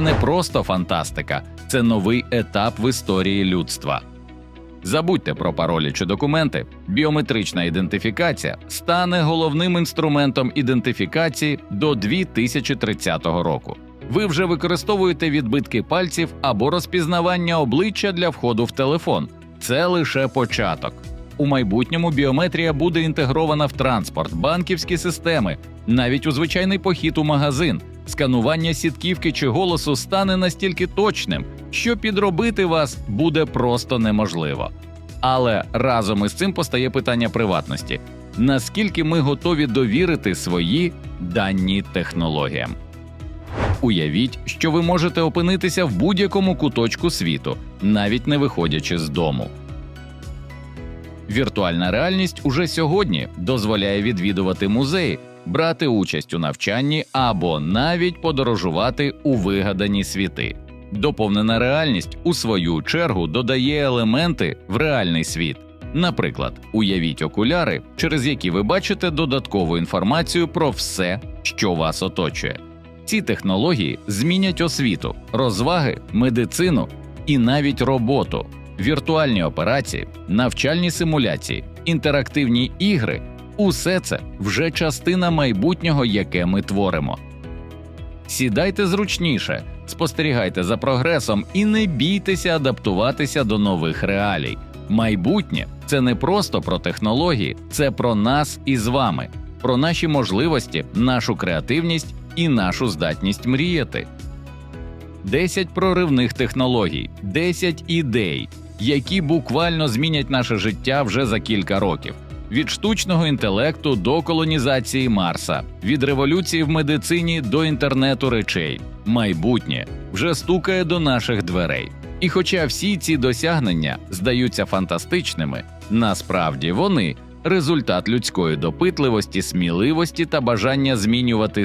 не просто фантастика, це новий етап в історії людства. Забудьте про паролі чи документи. Біометрична ідентифікація стане головним інструментом ідентифікації до 2030 року. Ви вже використовуєте відбитки пальців або розпізнавання обличчя для входу в телефон. Це лише початок. У майбутньому біометрія буде інтегрована в транспорт, банківські системи, навіть у звичайний похід у магазин. Сканування сітківки чи голосу стане настільки точним, що підробити вас буде просто неможливо. Але разом із цим постає питання приватності: наскільки ми готові довірити свої дані технологіям? Уявіть, що ви можете опинитися в будь-якому куточку світу, навіть не виходячи з дому. Віртуальна реальність уже сьогодні дозволяє відвідувати музеї, брати участь у навчанні або навіть подорожувати у вигадані світи. Доповнена реальність у свою чергу додає елементи в реальний світ. Наприклад, уявіть окуляри, через які ви бачите додаткову інформацію про все, що вас оточує. Ці технології змінять освіту, розваги, медицину і навіть роботу, віртуальні операції, навчальні симуляції, інтерактивні ігри усе це вже частина майбутнього, яке ми творимо. Сідайте зручніше, спостерігайте за прогресом і не бійтеся адаптуватися до нових реалій. Майбутнє це не просто про технології, це про нас із вами, про наші можливості, нашу креативність і нашу здатність мріяти. 10 проривних технологій, 10 ідей, які буквально змінять наше життя вже за кілька років. Від штучного інтелекту до колонізації Марса, від революції в медицині до інтернету речей, майбутнє вже стукає до наших дверей. І хоча всі ці досягнення здаються фантастичними, насправді вони результат людської допитливості, сміливості та бажання змінювати